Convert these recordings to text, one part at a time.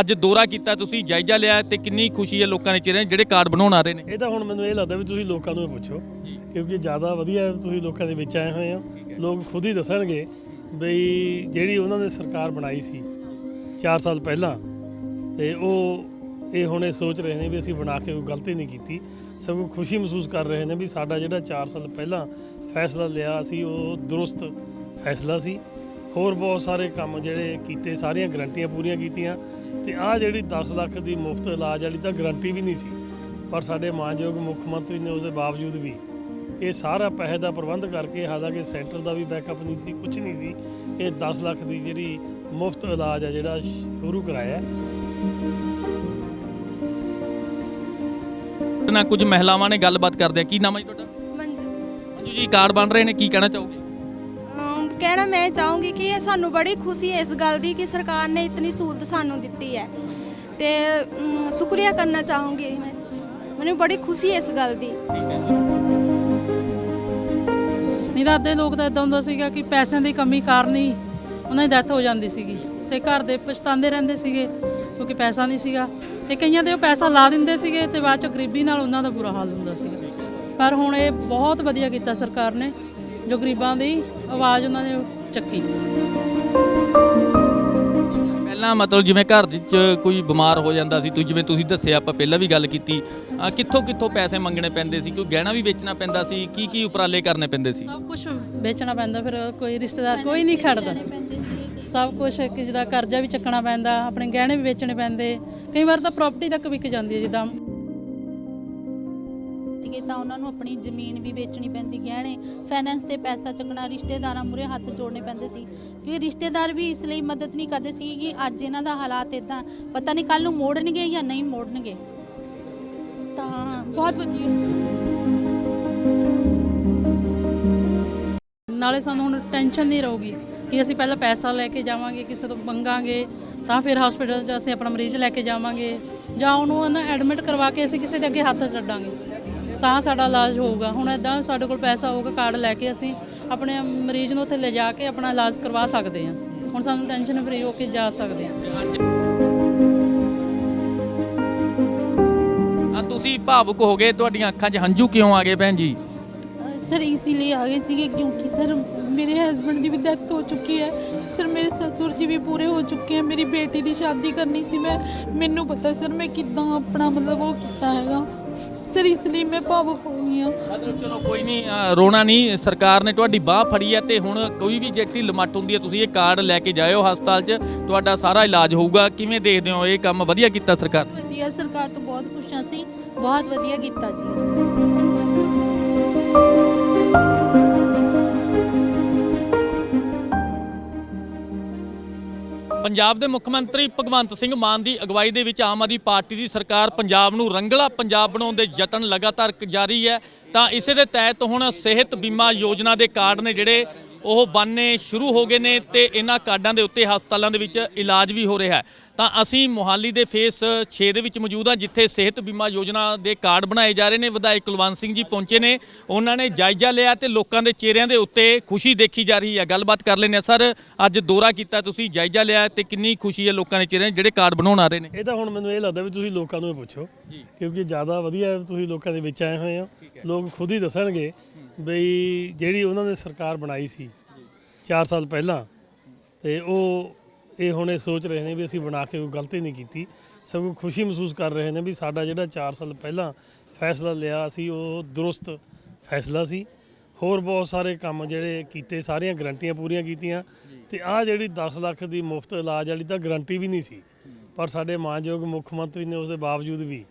ਅੱਜ ਦੌਰਾ ਕੀਤਾ ਤੁਸੀਂ ਜਾਇਜ਼ਾ ਲਿਆ ਤੇ ਕਿੰਨੀ ਖੁਸ਼ੀ ਹੈ ਲੋਕਾਂ ਦੇ ਚਿਹਰੇ ਜਿਹੜੇ ਕਾਰਡ ਬਣਾਉਣ ਆ ਰਹੇ ਨੇ? ਇਹ ਤਾਂ ਹੁਣ ਮੈਨੂੰ ਇਹ ਲੱਗਦਾ ਵੀ ਤੁਸੀਂ ਲੋਕਾਂ ਨੂੰ ਹੀ ਪੁੱਛੋ ਕਿਉਂਕਿ ਜ਼ਿਆਦਾ ਵਧੀਆ ਤੁਸੀਂ ਲੋਕਾਂ ਦੇ ਵਿੱਚ ਆਏ ਹੋਏ ਹੋ। ਲੋਕ ਖੁਦ ਹੀ ਦੱਸਣਗੇ ਬਈ ਜਿਹੜੀ ਉਹਨਾਂ ਨੇ ਸਰਕਾਰ ਬਣਾਈ ਸੀ 4 ਸਾਲ ਪਹਿਲਾਂ ਤੇ ਉਹ ਇਹ ਹੁਣ ਇਹ ਸੋਚ ਰਹੇ ਨੇ ਵੀ ਅਸੀਂ ਬਣਾ ਕੇ ਕੋਈ ਗਲਤੀ ਨਹੀਂ ਕੀਤੀ। ਸਗੋਂ ਖੁਸ਼ੀ ਮਹਿਸੂਸ ਕਰ ਰਹੇ ਨੇ ਵੀ ਸਾਡਾ ਜਿਹੜਾ 4 ਸਾਲ ਪਹਿਲਾਂ ਫੈਸਲਾ ਲਿਆ ਸੀ ਉਹ ਦਰੁਸਤ ਫੈਸਲਾ ਸੀ। ਹੋਰ ਬਹੁਤ ਸਾਰੇ ਕੰਮ ਜਿਹੜੇ ਕੀਤੇ ਸਾਰੀਆਂ ਗਰੰਟੀਆਂ ਪੂਰੀਆਂ ਕੀਤੀਆਂ ਤੇ ਆਹ ਜਿਹੜੀ 10 ਲੱਖ ਦੀ ਮੁਫਤ ਇਲਾਜ ਵਾਲੀ ਤਾਂ ਗਰੰਟੀ ਵੀ ਨਹੀਂ ਸੀ। ਪਰ ਸਾਡੇ ਮਾਨਯੋਗ ਮੁੱਖ ਮੰਤਰੀ ਨੇ ਉਹਦੇ ਬਾਵਜੂਦ ਵੀ ਇਹ ਸਾਰਾ ਪੈਸੇ ਦਾ ਪ੍ਰਬੰਧ ਕਰਕੇ ਹਾਲਾਂਕਿ ਸੈਂਟਰ ਦਾ ਵੀ ਬੈਕਅਪ ਨਹੀਂ ਸੀ ਕੁਝ ਨਹੀਂ ਸੀ ਇਹ 10 ਲੱਖ ਦੀ ਜਿਹੜੀ ਮੁਫਤ ਇਲਾਜ ਆ ਜਿਹੜਾ ਸ਼ੁਰੂ ਕਰਾਇਆ। ਨਾ ਕੁਝ ਮਹਿਲਾਵਾਂ ਨੇ ਗੱਲਬਾਤ ਕਰਦੇ ਆ ਕੀ ਨਾਮ ਹੈ ਜੀ ਤੁਹਾਡਾ? ਮੰਜੂ। ਮੰਜੂ ਜੀ ਕਾਰਡ ਬਣ ਰਹੇ ਨੇ ਕੀ ਕਹਿਣਾ ਚਾਹੋਗੇ? ਕਹਿਣਾ ਮੈਂ ਚਾਹੂੰਗੀ ਕਿ ਇਹ ਸਾਨੂੰ ਬੜੀ ਖੁਸ਼ੀ ਹੈ ਇਸ ਗੱਲ ਦੀ ਕਿ ਸਰਕਾਰ ਨੇ ਇਤਨੀ ਸਹੂਲਤ ਸਾਨੂੰ ਦਿੱਤੀ ਹੈ। ਤੇ ਅਮ, ਸ਼ੁਕਰੀਆ ਕਰਨਾ ਚਾਹੂੰਗੀ ਮੈਂ। ਮੈਨੂੰ ਬੜੀ ਖੁਸ਼ੀ ਹੈ ਇਸ ਗੱਲ ਦੀ। ਨਹੀਂ ਤਾਂ ਅੱਧੇ ਲੋਕ ਤਾਂ ਇਦਾਂ ਹੁੰਦਾ ਸੀਗਾ ਕਿ ਪੈਸਿਆਂ ਦੀ ਕਮੀ ਕਾਰਨ ਹੀ ਉਹਨਾਂ ਦੀ ਡੈਥ ਹੋ ਜਾਂਦੀ ਸੀਗੀ ਤੇ ਘਰ ਦੇ ਪਛਤਾਉਂਦੇ ਰਹਿੰਦੇ ਸੀਗੇ ਕਿਉਂਕਿ ਪੈਸਾ ਨਹੀਂ ਸੀਗਾ ਤੇ ਕਈਆਂ ਦੇ ਉਹ ਪੈਸਾ ਲਾ ਦਿੰਦੇ ਸੀਗੇ ਤੇ ਬਾਅਦ ਚ ਗਰੀਬੀ ਨਾਲ ਉਹਨਾਂ ਦਾ ਬੁਰਾ ਹਾਲ ਹੁੰਦਾ ਸੀਗਾ। ਪਰ ਹੁਣ ਇਹ ਬਹੁਤ ਵਧੀਆ ਕੀਤਾ ਸਰਕਾਰ ਨੇ ਜੋ ਗਰੀਬਾਂ ਦੀ ਆਵਾਜ਼ ਉਹਨਾਂ ਨੇ ਚੱਕੀ। ਪਹਿਲਾਂ ਮਤਲਬ ਜਿਵੇਂ ਘਰ ਦੇ ਵਿੱਚ ਕੋਈ ਬਿਮਾਰ ਹੋ ਜਾਂਦਾ ਸੀ ਤੂੰ ਜਿਵੇਂ ਤੁਸੀਂ ਦੱਸਿਆ ਆਪਾਂ ਪਹਿਲਾਂ ਵੀ ਗੱਲ ਕੀਤੀ ਅਹ ਕਿੱਥੋਂ ਕਿੱਥੋਂ ਪੈਸੇ ਮੰਗਣੇ ਪੈਂਦੇ ਸੀ ਕੋਈ ਗਹਿਣਾ ਵੀ ਵੇਚਣਾ ਪੈਂਦਾ ਸੀ ਕੀ ਕੀ ਉਪਰਾਲੇ ਕਰਨੇ ਪੈਂਦੇ ਸੀ? ਸਭ ਕੁਝ ਵੇਚਣਾ ਪੈਂਦਾ ਫਿਰ ਕੋਈ ਰਿਸ਼ਤੇਦਾਰ ਕੋਈ ਨਹੀਂ ਖੜਦਾ। ਸਭ ਕੁਝ ਕਿ ਜਿਹਦਾ ਕਰਜ਼ਾ ਵੀ ਚੱਕਣਾ ਪੈਂਦਾ ਆਪਣੇ ਗਹਿਣੇ ਵੀ ਵੇਚਣੇ ਪੈਂਦੇ। ਕਈ ਵਾਰ ਤਾਂ ਪ੍ਰਾਪਰਟੀ ਤੱਕ ਵਿਕ ਜਾਂਦੀ ਹੈ ਜਿੱਦਾਂ ਸੀਗੇ ਤਾਂ ਉਹਨਾਂ ਨੂੰ ਆਪਣੀ ਜ਼ਮੀਨ ਵੀ ਵੇਚਣੀ ਪੈਂਦੀ ਗਹਿਣੇ ਫਾਈਨੈਂਸ ਤੇ ਪੈਸਾ ਚੱਕਣਾ, ਰਿਸ਼ਤੇਦਾਰਾਂ ਮੂਹਰੇ ਹੱਥ ਜੋੜਨੇ ਪੈਂਦੇ ਸੀ। ਕਿ ਰਿਸ਼ਤੇਦਾਰ ਵੀ ਇਸ ਲਈ ਮਦਦ ਨਹੀਂ ਕਰਦੇ ਸੀ ਕਿ ਅੱਜ ਇਹਨਾਂ ਦਾ ਹਾਲਾਤ ਇਦਾਂ ਪਤਾ ਨਹੀਂ ਕੱਲ ਨੂੰ ਮੋੜਨਗੇ ਜਾਂ ਨਹੀਂ ਮੋੜਨਗੇ। ਤਾਂ ਬਹੁਤ ਵਧੀਆ। ਨਾਲੇ ਸਾਨੂੰ ਹੁਣ ਟੈਨਸ਼ਨ ਨਹੀਂ ਰਹੂਗੀ ਕਿ ਅਸੀਂ ਪਹਿਲਾਂ ਪੈਸਾ ਲੈ ਕੇ ਜਾਵਾਂਗੇ, ਕਿਸੇ ਤੋਂ ਮੰਗਾਂਗੇ, ਤਾਂ ਫਿਰ ਹਸਪੀਟਲ 'ਚ ਅਸੀਂ ਆਪਣਾ ਮਰੀਜ਼ ਲੈ ਕੇ ਜਾਵਾਂਗੇ, ਜਾਂ ਉਹਨੂੰ ਨਾ ਐਡਮਿਟ ਕਰਵਾ ਕੇ ਅਸੀਂ ਕਿਸੇ ਦੇ ਅੱਗੇ ਹੱਥ ਛੱਡਾਂਗੇ। ਤਾਂ ਸਾਡਾ ਇਲਾਜ ਹੋਊਗਾ। ਹੁਣ ਇਦਾਂ ਸਾਡੇ ਕੋਲ ਪੈਸਾ ਹੋਊਗਾ ਕਾਰਡ ਲੈ ਕੇ ਅਸੀਂ ਆਪਣੇ ਮਰੀਜ਼ ਨੂੰ ਉੱਥੇ ਲੈ ਜਾ ਕੇ ਆਪਣਾ ਇਲਾਜ ਕਰਵਾ ਸਕਦੇ ਹਾਂ। ਹੁਣ ਸਾਨੂੰ ਟੈਨਸ਼ਨ ਫਰੀ ਹੋ ਕੇ ਜਾ ਸਕਦੇ ਹਾਂ। ਆ ਤੁਸੀਂ ਭਾਵੁਕ ਹੋ ਗਏ ਤੁਹਾਡੀਆਂ ਅੱਖਾਂ 'ਚ ਹੰਝੂ ਕਿਉਂ ਆ ਗਏ ਭੈਣ ਜੀ? ਸਰ ਇਸੇ ਲਈ ਆ ਗਏ ਸੀਗੇ ਕਿਉਂਕਿ ਸਰ ਮੇਰੇ ਹਸਬੰਡ ਦੀ ਵੀ ਡੈਥ ਹੋ ਚੁੱਕੀ ਹੈ। ਸਰ ਮੇਰੇ ਸਸੁਰ ਜੀ ਵੀ ਪੂਰੇ ਹੋ ਚੁੱਕੇ ਹੈ। ਮੇਰੀ ਬੇਟੀ ਦੀ ਸ਼ਾਦੀ ਕਰਨੀ ਸੀ ਮੈਂ। ਮੈਨੂੰ ਪਤਾ ਸਰ ਮੈਂ ਕਿੱਦਾਂ ਆਪਣਾ ਮਤਲਬ ਉਹ ਕੀਤਾ ਹੈਗਾ। ਸਰ ਇਸ ਲਈ ਮੈਂ ਭਾਵੁਕ ਹੋ ਗਈ ਹਾਂ। ਮਤਲਬ ਚਲੋ ਕੋਈ ਨਹੀਂ ਰੋਣਾ ਨਹੀਂ ਸਰਕਾਰ ਨੇ ਤੁਹਾਡੀ ਬਾਹ ਫੜੀ ਹੈ ਤੇ ਹੁਣ ਕੋਈ ਵੀ ਜਿਹੜੀ ਲਮਟ ਹੁੰਦੀ ਹੈ ਤੁਸੀਂ ਇਹ ਕਾਰਡ ਲੈ ਕੇ ਜਾਇਓ ਹਸਪਤਾਲ 'ਚ ਤੁਹਾਡਾ ਸਾਰਾ ਇਲਾਜ ਹੋਊਗਾ। ਕਿਵੇਂ ਦੇਖਦੇ ਹੋ ਇਹ ਕੰਮ? ਵਧੀਆ ਕੀਤਾ ਸਰਕਾਰ ਨੇ? ਵਧੀਆ ਸਰਕਾਰ ਤੋਂ ਬਹੁਤ ਖੁਸ਼ ਹਾਂ ਅਸੀਂ। ਬਹੁਤ ਵਧੀਆ ਕੀਤਾ ਜੀ। ਪੰਜਾਬ ਦੇ ਮੁੱਖ ਮੰਤਰੀ ਭਗਵੰਤ ਸਿੰਘ ਮਾਨ ਦੀ ਅਗਵਾਈ ਦੇ ਵਿੱਚ ਆਮ ਆਦਮੀ ਪਾਰਟੀ ਦੀ ਸਰਕਾਰ ਪੰਜਾਬ ਨੂੰ ਰੰਗਲਾ ਪੰਜਾਬ ਬਣਾਉਣ ਦੇ ਯਤਨ ਲਗਾਤਾਰ ਜਾਰੀ ਹੈ। ਤਾਂ ਇਸੇ ਦੇ ਤਹਿਤ ਹੁਣ ਸਿਹਤ ਬੀਮਾ ਯੋਜਨਾ ਦੇ ਕਾਰਡ ਨੇ ਜਿਹੜੇ ਉਹ ਬਣਨੇ ਸ਼ੁਰੂ ਹੋ ਗਏ ਨੇ ਤੇ ਇਹਨਾਂ ਕਾਰਡਾਂ ਦੇ ਉੱਤੇ ਹਸਪਤਾਲਾਂ ਦੇ ਵਿੱਚ ਇਲਾਜ ਵੀ ਹੋ ਰਿਹਾ ਹੈ। ਤਾਂ ਅਸੀਂ ਮੋਹਾਲੀ ਦੇ ਫੇਸ 6 ਦੇ ਵਿੱਚ ਮੌਜੂਦ ਹਾਂ ਜਿੱਥੇ ਸਿਹਤ ਬੀਮਾ ਯੋਜਨਾ ਦੇ ਕਾਰਡ ਬਣਾਏ ਜਾ ਰਹੇ ਨੇ। ਵਿਧਾਇਕ ਕੁਲਵੰਤ ਸਿੰਘ ਜੀ ਪਹੁੰਚੇ ਨੇ। ਉਹਨਾਂ ਨੇ ਜਾਇਜ਼ਾ ਲਿਆ ਤੇ ਲੋਕਾਂ ਦੇ ਚਿਹਰਿਆਂ ਦੇ ਉੱਤੇ ਖੁਸ਼ੀ ਦੇਖੀ ਜਾ ਰਹੀ ਹੈ। ਗੱਲਬਾਤ ਕਰ ਹਾਂ। ਸਰ ਅੱਜ ਦੌਰਾ ਕੀਤਾ ਤੁਸੀਂ ਜਾਇਜ਼ਾ ਲਿਆ ਤੇ ਕਿੰਨੀ ਖੁਸ਼ੀ ਹੈ ਲੋਕਾਂ ਦੇ ਚਿਹਰਿਆਂ ਜਿਹੜੇ ਕਾਰਡ ਬਣਾਉਣ ਆ ਰਹੇ ਨੇ? ਇਹ ਤਾਂ ਹੁਣ ਮੈਨੂੰ ਇਹ ਲੱਗਦਾ ਵੀ ਤੁਸੀਂ ਲੋਕਾਂ ਨੂੰ ਹੀ ਪੁੱਛੋ ਕਿਉਂਕਿ ਜ਼ਿਆਦਾ ਵਧੀਆ ਤੁਸੀਂ ਲੋਕਾਂ ਦੇ ਵਿੱਚ ਆਏ ਹੋਏ ਹੋ। ਲੋਕ ਖੁਦ ਹੀ ਦੱਸਣਗੇ ਬਈ ਜਿਹੜੀ ਉਹਨਾਂ ਨੇ ਸਰਕਾਰ ਬਣਾਈ ਸੀ 4 ਸਾਲ ਪਹਿਲਾਂ ਤੇ ਉਹ ਇਹ ਹੁਣ ਇਹ ਸੋਚ ਰਹੇ ਨੇ ਵੀ ਅਸੀਂ ਬਣਾ ਕੇ ਕੋਈ ਗਲਤੀ ਨਹੀਂ ਕੀਤੀ। ਸਗੋਂ ਖੁਸ਼ੀ ਮਹਿਸੂਸ ਕਰ ਰਹੇ ਨੇ ਵੀ ਸਾਡਾ ਜਿਹੜਾ 4 ਸਾਲ ਪਹਿਲਾਂ ਫੈਸਲਾ ਲਿਆ ਸੀ, ਉਹ ਦਰੁਸਤ ਫੈਸਲਾ ਸੀ। ਹੋਰ ਬਹੁਤ ਸਾਰੇ ਕੰਮ ਜਿਹੜੇ ਕੀਤੇ, ਸਾਰੀਆਂ ਗਰੰਟੀਆਂ ਪੂਰੀਆਂ ਕੀਤੀਆਂ ਤੇ ਆਹ ਜਿਹੜੀ 10 ਲੱਖ ਦੀ ਮੁਫਤ ਇਲਾਜ ਵਾਲੀ ਤਾਂ ਗਰੰਟੀ ਵੀ ਨਹੀਂ ਸੀ। ਪਰ ਸਾਡੇ ਮਾਨਯੋਗ ਮੁੱਖ ਮੰਤਰੀ ਨੇ ਉਸ ਦੇ ਬਾਵਜੂਦ ਵੀ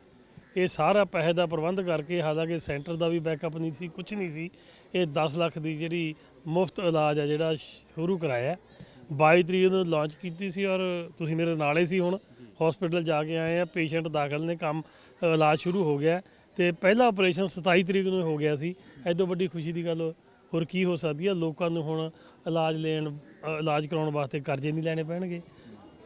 ਇਹ ਸਾਰਾ ਪੈਸੇ ਦਾ ਪ੍ਰਬੰਧ ਕਰਕੇ, ਹਾਲਾਂਕਿ ਸੈਂਟਰ ਦਾ ਵੀ ਬੈਕਅਪ ਨਹੀਂ ਸੀ ਕੁਝ ਨਹੀਂ ਸੀ, ਇਹ 10 ਲੱਖ ਦੀ ਜਿਹੜੀ ਮੁਫਤ ਇਲਾਜ ਆ ਜਿਹੜਾ ਸ਼ੁਰੂ ਕਰਾਇਆ। 22 ਤਰੀਕ ਨੂੰ ਲਾਂਚ ਕੀਤੀ ਸੀ ਔਰ ਤੁਸੀਂ ਮੇਰੇ ਨਾਲੇ ਸੀ ਹੁਣ ਹਸਪੀਟਲ ਜਾ ਕੇ ਆਏ ਆ ਪੇਸ਼ੈਂਟ ਦਾਖਲ ਨੇ, ਕੰਮ, ਇਲਾਜ ਸ਼ੁਰੂ ਹੋ ਗਿਆ। ਤੇ ਪਹਿਲਾ ਆਪਰੇਸ਼ਨ 27 ਤਰੀਕ ਨੂੰ ਹੋ ਗਿਆ ਸੀ। ਐਦੋਂ ਵੱਡੀ ਖੁਸ਼ੀ ਦੀ ਗੱਲ ਹੋਰ ਕੀ ਹੋ ਸਕਦੀ ਆ? ਲੋਕਾਂ ਨੂੰ ਹੁਣ ਇਲਾਜ ਲੈਣ, ਇਲਾਜ ਕਰਾਉਣ ਵਾਸਤੇ ਕਰਜ਼ੇ ਨਹੀਂ ਲੈਣੇ ਪੈਣਗੇ।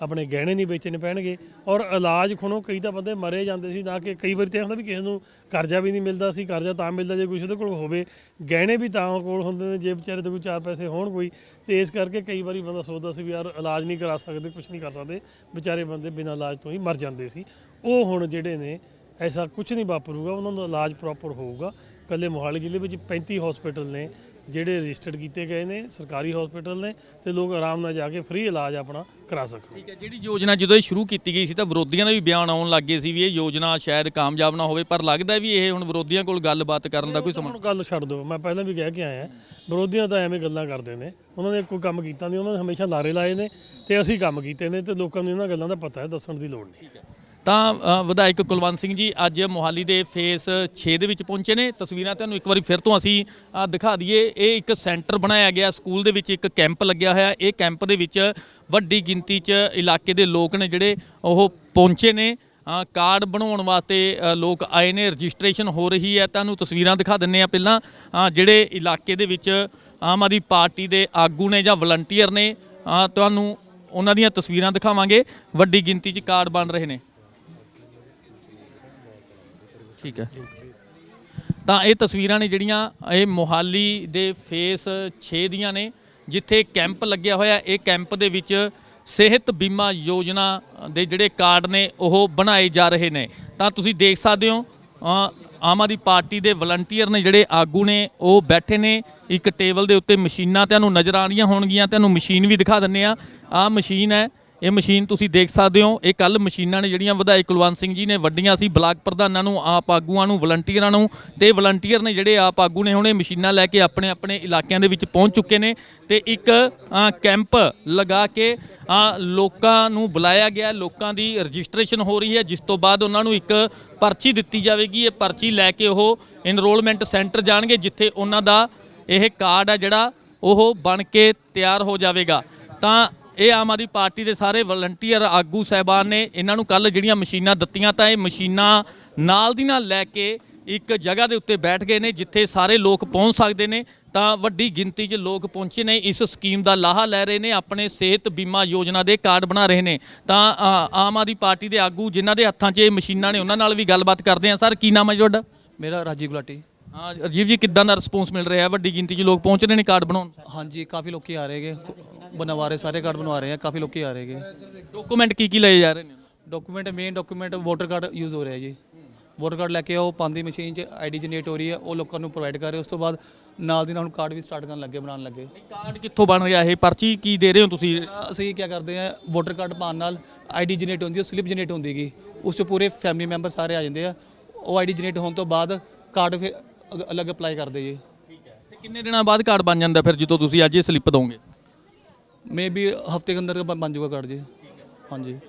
ਆਪਣੇ ਗਹਿਣੇ ਨਹੀਂ ਵੇਚਣੇ ਪੈਣਗੇ ਔਰ ਇਲਾਜ ਖੁਣੋ, ਕਈ ਤਾਂ ਬੰਦੇ ਮਰੇ ਜਾਂਦੇ ਸੀ ਨਾ ਕਿ ਕਈ ਵਾਰੀ ਤਾਂ ਇਹ ਹੁੰਦਾ ਵੀ ਕਿਸੇ ਨੂੰ ਕਰਜ਼ਾ ਵੀ ਨਹੀਂ ਮਿਲਦਾ ਸੀ, ਕਰਜ਼ਾ ਤਾਂ ਮਿਲਦਾ ਜੇ ਕੁਛ ਉਹਦੇ ਕੋਲ ਹੋਵੇ। ਗਹਿਣੇ ਵੀ ਤਾਂ ਕੋਲ ਹੁੰਦੇ ਨੇ, ਜੇ ਵਿਚਾਰੇ ਦੇ ਕੋਈ ਚਾਰ ਪੈਸੇ ਹੋਣ ਕੋਈ, ਤੇ ਇਸ ਕਰਕੇ ਕਈ ਵਾਰੀ ਬੰਦਾ ਸੋਚਦਾ ਸੀ ਵੀ ਯਾਰ ਇਲਾਜ ਨਹੀਂ ਕਰਾ ਸਕਦੇ ਕੁਝ ਨਹੀਂ ਕਰ ਸਕਦੇ। ਵਿਚਾਰੇ ਬੰਦੇ ਬਿਨਾਂ ਇਲਾਜ ਤੋਂ ਹੀ ਮਰ ਜਾਂਦੇ ਸੀ। ਉਹ ਹੁਣ ਜਿਹੜੇ ਨੇ, ਐਸਾ ਕੁਝ ਨਹੀਂ ਵਾਪਰੂਗਾ, ਉਹਨਾਂ ਦਾ ਇਲਾਜ ਪ੍ਰੋਪਰ ਹੋਊਗਾ। ਕੱਲੇ ਮੋਹਾਲੀ ਜ਼ਿਲ੍ਹੇ ਵਿੱਚ 35 ਹਸਪੀਟਲ ਨੇ ਜਿਹੜੇ ਰਜਿਸਟਰਡ ਕੀਤੇ ਗਏ ਨੇ ਸਰਕਾਰੀ ਹਸਪੀਟਲ ਨੇ ਤੇ ਲੋਕ ਆਰਾਮ ਨਾਲ ਜਾ ਕੇ ਫ੍ਰੀ ਇਲਾਜ ਆਪਣਾ ਕਰਾ ਸਕਣ ਠੀਕ ਹੈ ਜਿਹੜੀ ਯੋਜਨਾ ਜਦੋਂ ਇਹ ਸ਼ੁਰੂ ਕੀਤੀ ਗਈ ਸੀ ਤਾਂ ਵਿਰੋਧੀਆਂ ਦੇ ਵੀ ਬਿਆਨ ਆਉਣ ਲੱਗੇ ਸੀ ਵੀ ਇਹ ਯੋਜਨਾ ਸ਼ਾਇਦ ਕਾਮਯਾਬ ਨਾ ਹੋਵੇ ਪਰ ਲੱਗਦਾ ਵੀ ਇਹ ਹੁਣ ਵਿਰੋਧੀਆਂ ਕੋਲ ਗੱਲਬਾਤ ਕਰਨ ਦਾ ਕੋਈ ਸਮਾਂ ਹੁਣ ਗੱਲ ਛੱਡ ਦਿਓ ਮੈਂ ਪਹਿਲਾਂ ਵੀ ਕਹਿ ਕੇ ਆਇਆ ਵਿਰੋਧੀਆਂ ਤਾਂ ਐਵੇਂ ਗੱਲਾਂ ਕਰਦੇ ਨੇ ਉਹਨਾਂ ਨੇ ਕੋਈ ਕੰਮ ਕੀਤਾ ਨਹੀਂ ਉਹਨਾਂ ਨੇ ਹਮੇਸ਼ਾ ਲਾਰੇ ਲਾਏ ਨੇ ਤੇ ਅਸੀਂ ਕੰਮ ਕੀਤੇ ਨੇ ਤੇ ਲੋਕਾਂ ਨੂੰ ਇਹਨਾਂ ਗੱਲਾਂ ਦਾ ਪਤਾ ਹੈ ਦੱਸਣ ਦੀ ਲੋੜ ਨਹੀਂ। ਤਾਂ ਵਿਧਾਇਕ ਕੁਲਵੰਤ ਸਿੰਘ ਜੀ, ਅੱਜ ਮੋਹਾਲੀ ਦੇ ਫੇਸ 6 ਦੇ ਵਿੱਚ ਪਹੁੰਚੇ ਨੇ। ਤਸਵੀਰਾਂ ਤੁਹਾਨੂੰ ਇੱਕ ਵਾਰੀ ਫਿਰ ਤੋਂ ਅਸੀਂ ਦਿਖਾ ਦਈਏ। ਇਹ ਇੱਕ ਸੈਂਟਰ ਬਣਾਇਆ ਗਿਆ। ਸਕੂਲ ਦੇ ਵਿੱਚ ਇੱਕ ਕੈਂਪ ਲੱਗਿਆ ਹੋਇਆ। ਇਹ ਕੈਂਪ ਦੇ ਵਿੱਚ ਵੱਡੀ ਗਿਣਤੀ 'ਚ ਇਲਾਕੇ ਦੇ ਲੋਕ ਨੇ ਜਿਹੜੇ ਉਹ ਪਹੁੰਚੇ ਨੇ। ਕਾਰਡ ਬਣਾਉਣ ਵਾਸਤੇ ਲੋਕ ਆਏ ਨੇ। ਰਜਿਸਟ੍ਰੇਸ਼ਨ ਹੋ ਰਹੀ ਹੈ। ਤੁਹਾਨੂੰ ਤਸਵੀਰਾਂ ਦਿਖਾ ਦਿੰਨੇ ਆ ਪਹਿਲਾਂ। ਜਿਹੜੇ ਇਲਾਕੇ ਦੇ ਵਿੱਚ ਆਮ ਆਦਮੀ ਪਾਰਟੀ ਦੇ ਆਗੂ ਨੇ ਜਾਂ ਵਲੰਟੀਅਰ ਨੇ ਤੁਹਾਨੂੰ ਉਹਨਾਂ ਦੀਆਂ ਤਸਵੀਰਾਂ ਦਿਖਾਵਾਂਗੇ। ਵੱਡੀ ਗਿਣਤੀ 'ਚ ਕਾਰਡ ਬਣ ਰਹੇ ਨੇ। ਠੀਕ ਹੈ। ਤਾਂ ਇਹ ਤਸਵੀਰਾਂ ਨੇ ਜਿਹੜੀਆਂ, ਇਹ ਮੋਹਾਲੀ ਦੇ ਫੇਸ 6 ਦੀਆਂ ਨੇ, ਜਿੱਥੇ ਕੈਂਪ ਲੱਗਿਆ ਹੋਇਆ। ਇਹ ਕੈਂਪ ਦੇ ਵਿੱਚ ਸਿਹਤ ਬੀਮਾ ਯੋਜਨਾ ਦੇ ਜਿਹੜੇ ਕਾਰਡ ਨੇ, ਉਹ ਬਣਾਏ ਜਾ ਰਹੇ ਨੇ। ਤਾਂ ਤੁਸੀਂ ਦੇਖ ਸਕਦੇ ਹੋ ਆਮ ਆਦਮੀ ਪਾਰਟੀ ਦੇ ਵਲੰਟੀਅਰ ਨੇ ਜਿਹੜੇ ਆਗੂ ਨੇ, ਉਹ ਬੈਠੇ ਨੇ। ਇੱਕ ਟੇਬਲ ਦੇ ਉੱਤੇ ਮਸ਼ੀਨਾਂ ਤੁਹਾਨੂੰ ਨਜ਼ਰ ਆ ਰਹੀਆਂ ਹੋਣਗੀਆਂ ਤੁਹਾਨੂੰ ਮਸ਼ੀਨ ਵੀ ਦਿਖਾ ਦਿੰਨੇ ਆ ਆਹ ਮਸ਼ੀਨ ਹੈ ਇਹ ਮਸ਼ੀਨ ਤੁਸੀਂ ਦੇਖ ਸਕਦੇ ਹੋ, ਇਹ ਕੱਲ ਮਸ਼ੀਨਾਂ ਨੇ ਜਿਹੜੀਆਂ ਵਿਧਾਇਕ ਕੁਲਵੰਤ ਸਿੰਘ ਜੀ ਨੇ ਵੱਡੀਆਂ ਸੀ, ਬਲਾਕ ਪ੍ਰਧਾਨਾਂ ਨੂੰ, ਆਪ ਆਗੂਆਂ ਨੂੰ ਵਲੰਟੀਅਰਾਂ ਨੂੰ, ਤੇ ਵਲੰਟੀਅਰ ਨੇ ਜਿਹੜੇ ਆਪ ਆਗੂ ਨੇ ਹੁਣ ਇਹ ਮਸ਼ੀਨਾਂ ਲੈ ਕੇ ਆਪਣੇ ਆਪਣੇ ਇਲਾਕਿਆਂ ਦੇ ਵਿੱਚ ਪਹੁੰਚ ਚੁੱਕੇ ਨੇ ਤੇ ਇੱਕ ਕੈਂਪ ਲਗਾ ਕੇ ਲੋਕਾਂ ਨੂੰ ਬੁਲਾਇਆ ਗਿਆ, ਲੋਕਾਂ ਦੀ ਰਜਿਸਟ੍ਰੇਸ਼ਨ ਹੋ ਰਹੀ ਹੈ, ਜਿਸ ਤੋਂ ਬਾਅਦ ਉਹਨਾਂ ਨੂੰ ਇੱਕ ਪਰਚੀ ਦਿੱਤੀ ਜਾਵੇਗੀ, ਇਹ ਪਰਚੀ ਲੈ ਕੇ ਉਹ ਇਨਰੋਲਮੈਂਟ ਸੈਂਟਰ ਜਾਣਗੇ, ਜਿੱਥੇ ਉਹਨਾਂ ਦਾ ਇਹ ਕਾਰਡ ਹੈ ਜਿਹੜਾ, ਉਹ ਬਣ ਕੇ ਤਿਆਰ ਹੋ ਜਾਵੇਗਾ। ਤਾਂ ਇਹ ਆਮ ਆਦਮੀ ਪਾਰਟੀ ਦੇ ਸਾਰੇ ਵਲੰਟੀਅਰ, ਆਗੂ ਸਹਿਬਾਨ ਨੇ ਇਹਨਾਂ ਨੂੰ ਕੱਲ ਜਿਹੜੀਆਂ ਮਸ਼ੀਨਾਂ ਦਿੱਤੀਆਂ ਤਾਂ ਇਹ ਮਸ਼ੀਨਾਂ ਨਾਲ ਦੀ ਨਾਲ ਲੈ ਕੇ ਇੱਕ ਜਗ੍ਹਾ ਦੇ ਉੱਤੇ ਬੈਠ ਗਏ ਨੇ ਜਿੱਥੇ ਸਾਰੇ ਲੋਕ ਪਹੁੰਚ ਸਕਦੇ ਨੇ। ਤਾਂ ਵੱਡੀ ਗਿਣਤੀ 'ਚ ਲੋਕ ਪਹੁੰਚੇ ਨੇ, ਇਸ ਸਕੀਮ ਦਾ ਲਾਹਾ ਲੈ ਰਹੇ ਨੇ, ਆਪਣੇ ਸਿਹਤ ਬੀਮਾ ਯੋਜਨਾ ਦੇ ਕਾਰਡ ਬਣਾ ਰਹੇ ਨੇ। ਤਾਂ ਆਮ ਆਦਮੀ ਪਾਰਟੀ ਦੇ ਆਗੂ ਜਿਨ੍ਹਾਂ ਦੇ ਹੱਥਾਂ 'ਚ ਇਹ ਮਸ਼ੀਨਾਂ ਨੇ, ਉਹਨਾਂ ਨਾਲ ਵੀ ਗੱਲਬਾਤ ਕਰਦੇ ਹਾਂ। ਸਰ, ਕੀ ਨਾਮ ਹੈ ਤੁਹਾਡਾ? ਮੇਰਾ ਰਾਜੀਵ ਗੁਲਾਟੀ। ਹਾਂ ਅਜੀਬ ਜੀ ਕਿੱਦਾਂ ਦਾ ਰਿਸਪੌਂਸ ਮਿਲ ਰਿਹਾ? ਹੈ ਵੱਡੀ ਗਿਣਤੀ 'ਚ ਲੋਕ ਪਹੁੰਚ ਰਹੇ ਨੇ ਕਾਰਡ ਬਣਾਉਣ? ਹਾਂਜੀ ਕਾਫੀ ਲੋਕੀ ਆ ਰਹੇਗੇ ਬਣਵਾ ਰਹੇ ਸਾਰੇ ਕਾਰਡ ਬਣਵਾ ਰਹੇ ਆ ਕਾਫੀ ਲੋਕੀ ਆ ਰਹੇਗੇ ਡਾਕੂਮੈਂਟ ਕੀ ਕੀ ਲਏ ਜਾ ਰਹੇ ਨੇ? Document main document voter card use ਹੋ ਰਿਹਾ ਜੀ। ਵੋਟਰ ਕਾਰਡ ਲੈ ਕੇ ਉਹ ਪਾਉਂਦੀ ਮਸ਼ੀਨ 'ਚ ਆਈਡੀ ਜਨਰੇਟ ਹੋ ਰਹੀ ਹੈ ਉਹ ਲੋਕਾਂ ਨੂੰ ਪ੍ਰੋਵਾਈਡ ਕਰ ਰਹੇ ਉਸ ਤੋਂ ਬਾਅਦ ਨਾਲ ਦੀ ਨਾਲ ਹੁਣ ਕਾਰਡ ਵੀ ਸਟਾਰਟ ਕਰਨ ਲੱਗੇ ਬਣਾਉਣ ਲੱਗੇ। ਕਾਰਡ ਕਿੱਥੋਂ ਬਣ ਰਿਹਾ ਇਹ? ਪਰਚੀ ਕੀ ਦੇ ਰਹੇ ਹੋ ਤੁਸੀਂ? ਅਸੀਂ ਕੀ ਕਰਦੇ ਆ ਵੋਟਰ ਕਾਰਡ ਪਾਉਣ ਨਾਲ ਆਈਡੀ ਜਨਰੇਟ ਹੁੰਦੀ ਹੈ ਸਲਿੱਪ ਜਨਰੇਟ ਹੁੰਦੀਗੀ ਉਸ 'ਚ ਪੂਰੇ ਫੈਮਿਲੀ ਮੈਂਬਰ ਸਾਰੇ ਆ ਜਾਂਦੇ ਆ। ਉਹ ਆਈਡੀ ਜਨਰੇਟ ਹੋਣ ਤੋਂ ਬਾਅਦ ਕਾਰਡ ਫਿਰ ਅਗ- ਅਲੱਗ ਅਪਲਾਈ ਕਰਦੇ ਜੀ। ਤੇ ਕਿੰਨੇ ਦਿਨਾਂ ਬਾਅਦ ਕਾਰਡ ਬਣ ਜਾਂਦਾ ਫਿਰ ਜਦੋਂ ਤੁਸੀਂ ਅੱਜ ਇਹ ਸਲਿੱਪ ਦੋਗੇ ਮੇਬੀ ਹਫ਼ਤੇ ਦੇ ਅੰਦਰ ਬਣ ਜਾਊਗਾ ਕਾਰਡ ਜੀ। ਹਾਂਜੀ।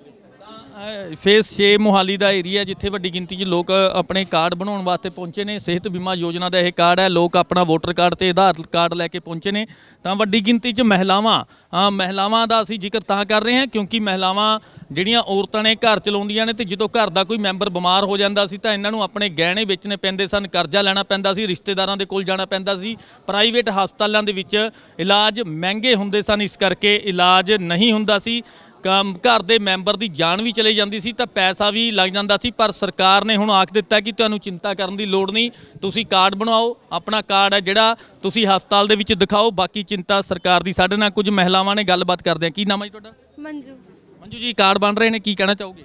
ਫੇਸ 6 ਮੋਹਾਲੀ ਦਾ ਏਰੀਆ ਜਿੱਥੇ ਵੱਡੀ ਗਿਣਤੀ 'ਚ ਲੋਕ ਆਪਣੇ ਕਾਰਡ ਬਣਾਉਣ ਵਾਸਤੇ ਪਹੁੰਚੇ ਨੇ। ਸਿਹਤ ਬੀਮਾ ਯੋਜਨਾ ਦਾ ਇਹ ਕਾਰਡ ਹੈ। ਲੋਕ ਆਪਣਾ ਵੋਟਰ ਕਾਰਡ ਤੇ ਆਧਾਰ ਕਾਰਡ ਲੈ ਕੇ ਪਹੁੰਚੇ ਨੇ। ਤਾਂ ਵੱਡੀ ਗਿਣਤੀ 'ਚ ਮਹਿਲਾਵਾਂ ਮਹਿਲਾਵਾਂ ਦਾ ਅਸੀਂ ਜ਼ਿਕਰ ਤਾਂ ਕਰ ਰਹੇ ਹਾਂ ਕਿਉਂਕਿ ਮਹਿਲਾਵਾਂ ਜਿਹੜੀਆਂ ਔਰਤਾਂ ਨੇ ਘਰ ਚਲਾਉਂਦੀਆਂ ਨੇ ਤੇ ਜਦੋਂ ਘਰ ਦਾ ਕੋਈ ਮੈਂਬਰ ਬਿਮਾਰ ਹੋ ਜਾਂਦਾ ਸੀ ਤਾਂ ਇਹਨਾਂ ਨੂੰ ਆਪਣੇ ਗਹਿਣੇ ਵੇਚਣੇ ਪੈਂਦੇ ਸਨ, ਕਰਜ਼ਾ ਲੈਣਾ ਪੈਂਦਾ ਸੀ, ਰਿਸ਼ਤੇਦਾਰਾਂ ਦੇ ਕੋਲ ਜਾਣਾ ਪੈਂਦਾ ਸੀ। ਪ੍ਰਾਈਵੇਟ ਹਸਪਤਾਲਾਂ ਦੇ ਵਿੱਚ ਇਲਾਜ ਮਹਿੰਗੇ ਹੁੰਦੇ ਸਨ। ਇਸ ਕਰਕੇ ਇਲਾਜ ਨਹੀਂ ਹੁੰਦਾ ਸੀ। ਘਰ ਦੇ ਮੈਂਬਰ ਦੀ ਜਾਨ ਵੀ ਚਲੇ ਜਾਂਦੀ ਸੀ ਤਾਂ ਪੈਸਾ ਵੀ ਲੱਗ ਜਾਂਦਾ ਸੀ ਪਰ ਸਰਕਾਰ ਨੇ ਹੁਣ ਆਖ ਦਿੱਤਾ ਕਿ ਤੁਹਾਨੂੰ ਚਿੰਤਾ ਕਰਨ ਦੀ ਲੋੜ ਨਹੀਂ ਤੁਸੀਂ ਕਾਰਡ ਬਣਾਓ ਆਪਣਾ ਕਾਰਡ ਹੈ ਜਿਹੜਾ ਤੁਸੀਂ ਹਸਪਤਾਲ ਦੇ ਵਿੱਚ ਦਿਖਾਓ ਬਾਕੀ ਚਿੰਤਾ ਸਰਕਾਰ ਦੀ। ਸਾਡੇ ਨਾਲ ਕੁਝ ਮਹਿਲਾਵਾਂ ਨੇ ਗੱਲਬਾਤ ਕਰਦੇ ਆ। ਕੀ ਨਾਮ ਹੈ ਤੁਹਾਡਾ? ਮੰਜੂ। ਮੰਜੂ ਜੀ ਕਾਰਡ ਬਣ ਰਹੇ ਨੇ ਕੀ ਕਹਿਣਾ ਚਾਹੋਗੇ?